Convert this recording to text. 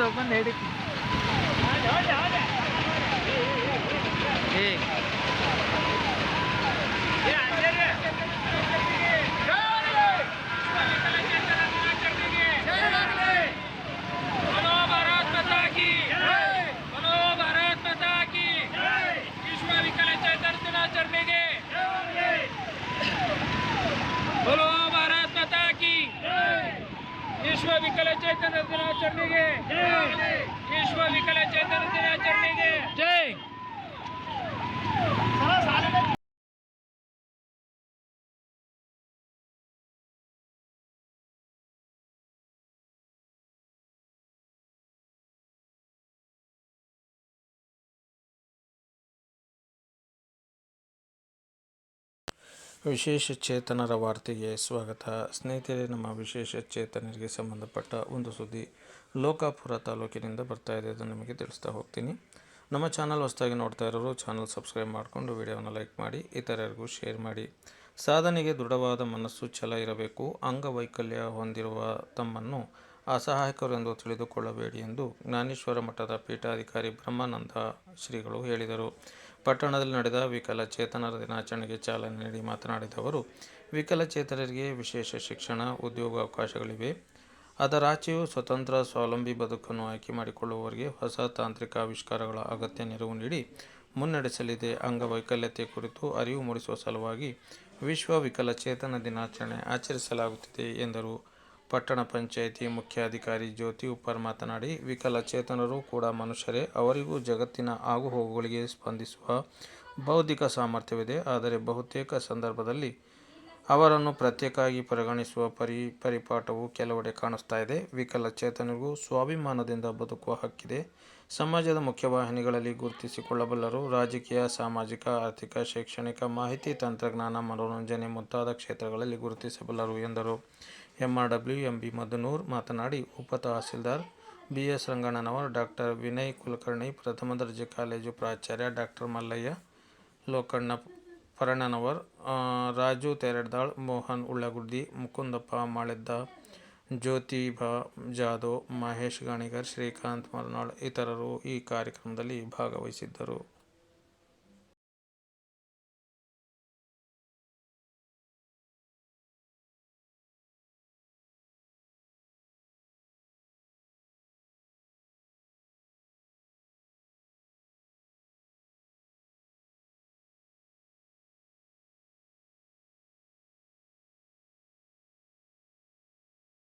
open headache. ವಿಕಲ ಚೈತನ್ಯ ದಿನಾಚರಣೆಗೆ. ವಿಶ್ವ ವಿಕಲ ಚೈತನ್ಯ ದಿನಾಚರಣೆಗೆ. ಜೈ. ವಿಶೇಷ ಚೇತನರ ವಾರ್ತೆಗೆ ಸ್ವಾಗತ. ಸ್ನೇಹಿತರೆ, ನಮ್ಮ ವಿಶೇಷ ಚೇತನರಿಗೆ ಸಂಬಂಧಪಟ್ಟ ಒಂದು ಸುದ್ದಿ ಲೋಕಾಪುರ ತಾಲೂಕಿನಿಂದ ಬರ್ತಾ ಇದೆ ಅದು ನಿಮಗೆ ತಿಳಿಸ್ತಾ ಹೋಗ್ತೀನಿ. ನಮ್ಮ ಚಾನಲ್ ಹೊಸದಾಗಿ ನೋಡ್ತಾ ಇರೋರು ಚಾನಲ್ ಸಬ್ಸ್ಕ್ರೈಬ್ ಮಾಡಿಕೊಂಡು ವಿಡಿಯೋನ ಲೈಕ್ ಮಾಡಿ, ಇತರರಿಗೂ ಶೇರ್ ಮಾಡಿ. ಸಾಧನೆಗೆ ದೃಢವಾದ ಮನಸ್ಸು ಛಲ ಇರಬೇಕು. ಅಂಗವೈಕಲ್ಯ ಹೊಂದಿರುವ ತಮ್ಮನ್ನು ಅಸಹಾಯಕರು ಎಂದು ತಿಳಿದುಕೊಳ್ಳಬೇಡಿ ಎಂದು ಜ್ಞಾನೇಶ್ವರ ಮಠದ ಪೀಠಾಧಿಕಾರಿ ಬ್ರಹ್ಮಾನಂದ ಶ್ರೀಗಳು ಹೇಳಿದರು. ಪಟ್ಟಣದಲ್ಲಿ ನಡೆದ ವಿಕಲಚೇತನರ ದಿನಾಚರಣೆಗೆ ಚಾಲನೆ ನೀಡಿ ಮಾತನಾಡಿದ ಅವರು, ವಿಕಲಚೇತನರಿಗೆ ವಿಶೇಷ ಶಿಕ್ಷಣ, ಉದ್ಯೋಗಾವಕಾಶಗಳಿವೆ. ಅದರಾಚೆಯು ಸ್ವತಂತ್ರ, ಸ್ವಾವಲಂಬಿ ಬದುಕನ್ನು ಆಯ್ಕೆ ಮಾಡಿಕೊಳ್ಳುವವರಿಗೆ ಹೊಸ ತಾಂತ್ರಿಕ ಆವಿಷ್ಕಾರಗಳ ಅಗತ್ಯ ನೆರವು ನೀಡಿ ಮುನ್ನಡೆಸಲಿದೆ. ಅಂಗವೈಕಲ್ಯತೆ ಕುರಿತು ಅರಿವು ಮೂಡಿಸುವ ಸಲುವಾಗಿ ವಿಶ್ವ ವಿಕಲಚೇತನ ದಿನಾಚರಣೆ ಆಚರಿಸಲಾಗುತ್ತಿದೆ ಎಂದರು. ಪಟ್ಟಣ ಪಂಚಾಯಿತಿ ಮುಖ್ಯಾಧಿಕಾರಿ ಜ್ಯೋತಿ ಉಪ್ಪರ್ ಮಾತನಾಡಿ, ವಿಕಲಚೇತನರು ಕೂಡ ಮನುಷ್ಯರೇ. ಅವರಿಗೂ ಜಗತ್ತಿನ ಆಗುಹೋಗುಗಳಿಗೆ ಸ್ಪಂದಿಸುವ ಬೌದ್ಧಿಕ ಸಾಮರ್ಥ್ಯವಿದೆ. ಆದರೆ ಬಹುತೇಕ ಸಂದರ್ಭದಲ್ಲಿ ಅವರನ್ನು ಪ್ರತ್ಯೇಕವಾಗಿ ಪರಿಗಣಿಸುವ ಪರಿ, ಪರಿಪಾಠವು ಕೆಲವೆಡೆ ಕಾಣಿಸ್ತಾ ಇದೆ. ವಿಕಲಚೇತನರಿಗೂ ಸ್ವಾಭಿಮಾನದಿಂದ ಬದುಕುವ ಹಕ್ಕಿದೆ. ಸಮಾಜದ ಮುಖ್ಯವಾಹಿನಿಗಳಲ್ಲಿ ಗುರುತಿಸಿಕೊಳ್ಳಬಲ್ಲರು ರಾಜಕೀಯ, ಸಾಮಾಜಿಕ, ಆರ್ಥಿಕ, ಶೈಕ್ಷಣಿಕ ಮಾಹಿತಿ ತಂತ್ರಜ್ಞಾನ, ಮನೋರಂಜನೆ ಮುಂತಾದ ಕ್ಷೇತ್ರಗಳಲ್ಲಿ ಗುರುತಿಸಬಲ್ಲರು ಎಂದರು. ಎಂಆರ್ಡಬ್ಲ್ಯೂ ಎಂಬಿ ಮದನೂರ್ ಮಾತನಾಡಿ, ಉಪ tahsildar B S Rangannanavar doctor Vinay Kulkarni, ಪ್ರಥಮ ದರ್ಜೆ ಕಾಲೇಜು ಪ್ರಾಚಾರ್ಯ ಡಾಕ್ಟರ್ ಮಲ್ಲಯ್ಯ ಲೋಕಣ್ಣ ಪರಣನವರ್ ರಾಜು ತೆರಡ್ದಾಳ್, ಮೋಹನ್ ಉಳ್ಳಗುಡ್ಡಿ ಮುಕುಂದಪ್ಪ ಮಾಳೆದ್ದ, ಜ್ಯೋತಿಭಾ ಜಾಧವ್, ಮಹೇಶ್ ಗಾಣಿಗರ್, ಶ್ರೀಕಾಂತ್ ಮರ್ನಾಳ್ ಇತರರು ಈ ಕಾರ್ಯಕ್ರಮದಲ್ಲಿ ಭಾಗವಹಿಸಿದ್ದರು.